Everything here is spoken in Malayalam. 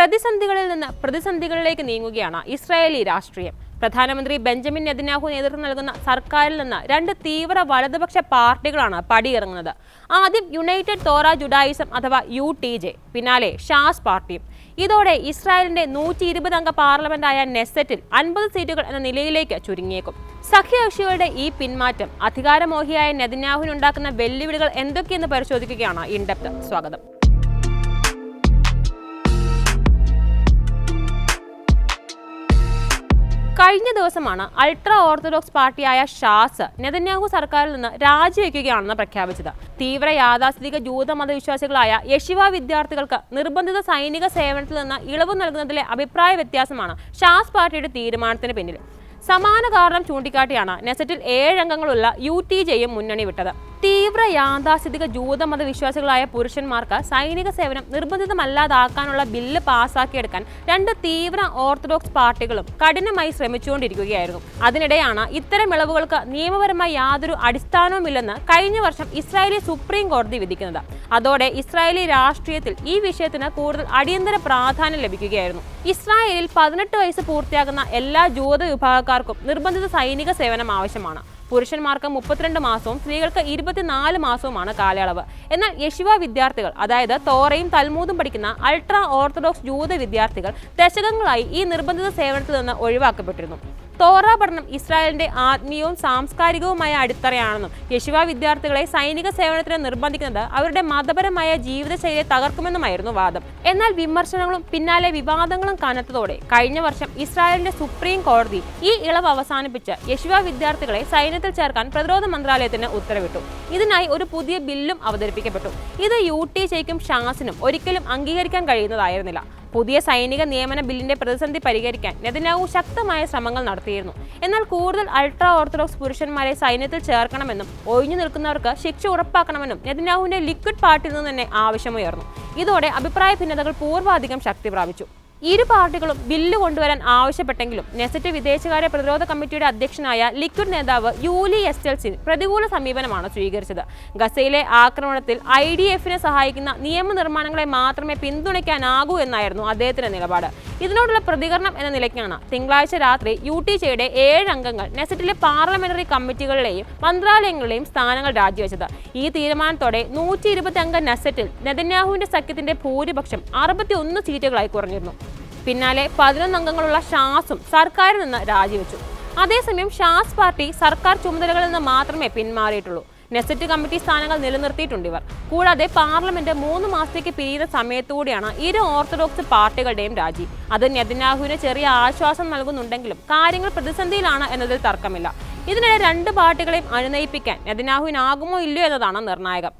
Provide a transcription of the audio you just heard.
പ്രതിസന്ധികളിൽ നിന്ന് പ്രതിസന്ധികളിലേക്ക് നീങ്ങുകയാണ് ഇസ്രായേലി രാഷ്ട്രീയം. പ്രധാനമന്ത്രി ബെഞ്ചമിൻ നെതന്യാഹു നേതൃത്വം നൽകുന്ന സർക്കാരിൽ നിന്ന് രണ്ട് തീവ്ര വലതുപക്ഷ പാർട്ടികളാണ് പടിയിറങ്ങുന്നത്. ആദ്യം യുണൈറ്റഡ് തോറ ജുഡായിസം അഥവാ യു ടി ജെ പിന്നാലെ ഷാസ് പാർട്ടിയും. ഇതോടെ ഇസ്രായേലിന്റെ നൂറ്റി ഇരുപത് അംഗ പാർലമെന്റായ നെസറ്റിൽ അൻപത് സീറ്റുകൾ എന്ന നിലയിലേക്ക് ചുരുങ്ങിയേക്കും. സഖ്യകക്ഷികളുടെ ഈ പിന്മാറ്റം അധികാരമോഹിയായ നെതന്യാഹുവിനുണ്ടാക്കുന്ന വെല്ലുവിളികൾ എന്തൊക്കെയെന്ന് പരിശോധിക്കുകയാണ് ഇൻഡെപ്ത്. സ്വാഗതം. കഴിഞ്ഞ ദിവസമാണ് അൾട്രാ ഓർത്തഡോക്സ് പാർട്ടിയായ ഷാസ് നെതന്യാഹു സർക്കാരിൽ നിന്ന് രാജിവെക്കുകയാണെന്ന് പ്രഖ്യാപിച്ചത്. തീവ്ര യാഥാസ്ഥിതിക ജൂത മതവിശ്വാസികളായ യശിവ വിദ്യാർത്ഥികൾക്ക് നിർബന്ധിത സൈനിക സേവനത്തിൽ നിന്ന് ഇളവ് നൽകുന്നതിലെ അഭിപ്രായ വ്യത്യാസമാണ് ഷാസ് പാർട്ടിയുടെ തീരുമാനത്തിന് പിന്നിൽ. സമാന കാരണം ചൂണ്ടിക്കാട്ടിയാണ് നെസറ്റിൽ ഏഴംഗങ്ങളുള്ള യു ടി ജെയും മുന്നണി വിട്ടത്. തീവ്ര യാഥാസ്ഥിതിക ജൂതമത വിശ്വാസികളായ പുരുഷന്മാർക്ക് സൈനിക സേവനം നിർബന്ധിതമല്ലാതാക്കാനുള്ള ബില്ല് പാസാക്കിയെടുക്കാൻ രണ്ട് തീവ്ര ഓർത്തഡോക്സ് പാർട്ടികളും കഠിനമായി ശ്രമിച്ചുകൊണ്ടിരിക്കുകയായിരുന്നു. അതിനിടെയാണ് ഇത്തരം ഇളവുകൾക്ക് നിയമപരമായി യാതൊരു അടിസ്ഥാനവുമില്ലെന്ന് കഴിഞ്ഞ വർഷം ഇസ്രായേലി സുപ്രീം കോടതി വിധിക്കുന്നത്. അതോടെ ഇസ്രായേലി രാഷ്ട്രീയത്തിൽ ഈ വിഷയത്തിന് കൂടുതൽ അടിയന്തര പ്രാധാന്യം ലഭിക്കുകയായിരുന്നു. ഇസ്രായേലിൽ പതിനെട്ട് വയസ്സ് പൂർത്തിയാകുന്ന എല്ലാ ജൂത വിഭാഗക്കാർക്കും നിർബന്ധിത സൈനിക സേവനം ആവശ്യമാണ്. പുരുഷന്മാർക്ക് മുപ്പത്തിരണ്ട് മാസവും സ്ത്രീകൾക്ക് ഇരുപത്തിനാല് മാസവുമാണ് കാലയളവ്. എന്നാൽ യശിവ വിദ്യാർത്ഥികൾ അതായത് തോറയും തൽമൂതും പഠിക്കുന്ന അൾട്രാ ഓർത്തഡോക്സ് ജൂത വിദ്യാർത്ഥികൾ ദശകങ്ങളായി ഈ നിർബന്ധിത സേവനത്തിൽ നിന്ന് ഒഴിവാക്കപ്പെട്ടിരുന്നു. തോറ പഠനം ഇസ്രായേലിന്റെ ആത്മീയവും സാംസ്കാരികവുമായ അടിത്തറയാണെന്നും യശുവ വിദ്യാർത്ഥികളെ സൈനിക സേവനത്തിന് നിർബന്ധിക്കുന്നത് അവരുടെ മതപരമായ ജീവിതശൈലിയെ തകർക്കുമെന്നുമായിരുന്നു വാദം. എന്നാൽ വിമർശനങ്ങളും പിന്നാലെ വിവാദങ്ങളും കനത്തതോടെ കഴിഞ്ഞ വർഷം ഇസ്രായേലിന്റെ സുപ്രീം കോടതി ഈ ഇളവ് അവസാനിപ്പിച്ച് യശുവ വിദ്യാർത്ഥികളെ സൈന്യത്തിൽ ചേർക്കാൻ പ്രതിരോധ മന്ത്രാലയത്തിന് ഉത്തരവിട്ടു. ഇതിനായി ഒരു പുതിയ ബില്ലും അവതരിപ്പിക്കപ്പെട്ടു. ഇത് യു ടി ജെയ്ക്കും ഷാസിനും ഒരിക്കലും അംഗീകരിക്കാൻ കഴിയുന്നതായിരുന്നില്ല. പുതിയ സൈനിക നിയമന ബില്ലിന്റെ പ്രതിസന്ധി പരിഹരിക്കാൻ നെതന്യാഹു ശക്തമായ ശ്രമങ്ങൾ നടത്തിയിരുന്നു. എന്നാൽ കൂടുതൽ അൾട്രാ ഓർത്തഡോക്സ് പുരുഷന്മാരെ സൈന്യത്തിൽ ചേർക്കണമെന്നും ഒഴിഞ്ഞു നിൽക്കുന്നവർക്ക് ശിക്ഷ ഉറപ്പാക്കണമെന്നും നെതന്യാഹുവിന്റെ ലിക്വിഡ് പാർട്ടിയിൽ നിന്ന് തന്നെ ആവശ്യമുയർന്നു. ഇതോടെ അഭിപ്രായ ഭിന്നതകൾ പൂർവാധികം ശക്തി പ്രാപിച്ചു. ഇരു പാർട്ടികളും ബില്ല് കൊണ്ടുവരാൻ ആവശ്യപ്പെട്ടെങ്കിലും നെസറ്റ് വിദേശകാര്യ പ്രതിരോധ കമ്മിറ്റിയുടെ അധ്യക്ഷനായ ലിക്വിഡ് നേതാവ് യൂലി എസ്റ്റൽസിൻ പ്രതികൂല സമീപനമാണ് സ്വീകരിച്ചത്. ഗസയിലെ ആക്രമണത്തിൽ ഐ ഡി എഫിനെ സഹായിക്കുന്ന നിയമനിർമ്മാണങ്ങളെ മാത്രമേ പിന്തുണയ്ക്കാനാകൂ എന്നായിരുന്നു അദ്ദേഹത്തിന്റെ നിലപാട്. ഇതിനോടുള്ള പ്രതികരണം എന്ന നിലയ്ക്കാണ് തിങ്കളാഴ്ച രാത്രി യു ടി ചെയുടെ ഏഴ് അംഗങ്ങൾ നെസറ്റിലെ പാർലമെന്ററി കമ്മിറ്റികളിലെയും മന്ത്രാലയങ്ങളിലെയും സ്ഥാനങ്ങൾ രാജിവെച്ചത്. ഈ തീരുമാനത്തോടെ നൂറ്റി ഇരുപത്തി അംഗ നെസറ്റിൽ നെതന്യാഹുവിന്റെ സഖ്യത്തിന്റെ ഭൂരിപക്ഷം അറുപത്തി ഒന്ന് സീറ്റുകളായി കുറഞ്ഞിരുന്നു. പിന്നാലെ പതിനൊന്ന് അംഗങ്ങളുള്ള ഷാസും സർക്കാരിൽ നിന്ന് രാജിവെച്ചു. അതേസമയം ഷാസ് പാർട്ടി സർക്കാർ ചുമതലകളിൽ നിന്ന് മാത്രമേ പിന്മാറിയിട്ടുള്ളൂ. നെസറ്റ് കമ്മിറ്റി സ്ഥാനങ്ങൾ നിലനിർത്തിയിട്ടുണ്ട് ഇവർ. കൂടാതെ പാർലമെന്റ് മൂന്ന് മാസത്തേക്ക് പിരിയുന്ന സമയത്തുകൂടിയാണ് ഇരു ഓർത്തഡോക്സ് പാർട്ടികളുടെയും രാജി. അത് നെതന്യാഹുവിന് ചെറിയ ആശ്വാസം നൽകുന്നുണ്ടെങ്കിലും കാര്യങ്ങൾ പ്രതിസന്ധിയിലാണ് എന്നതിൽ തർക്കമില്ല. ഇതിനിടെ രണ്ട് പാർട്ടികളെയും അനുനയിപ്പിക്കാൻ നെതന്യാഹുവിനാകുമോ ഇല്ലയോ എന്നതാണ് നിർണായകം.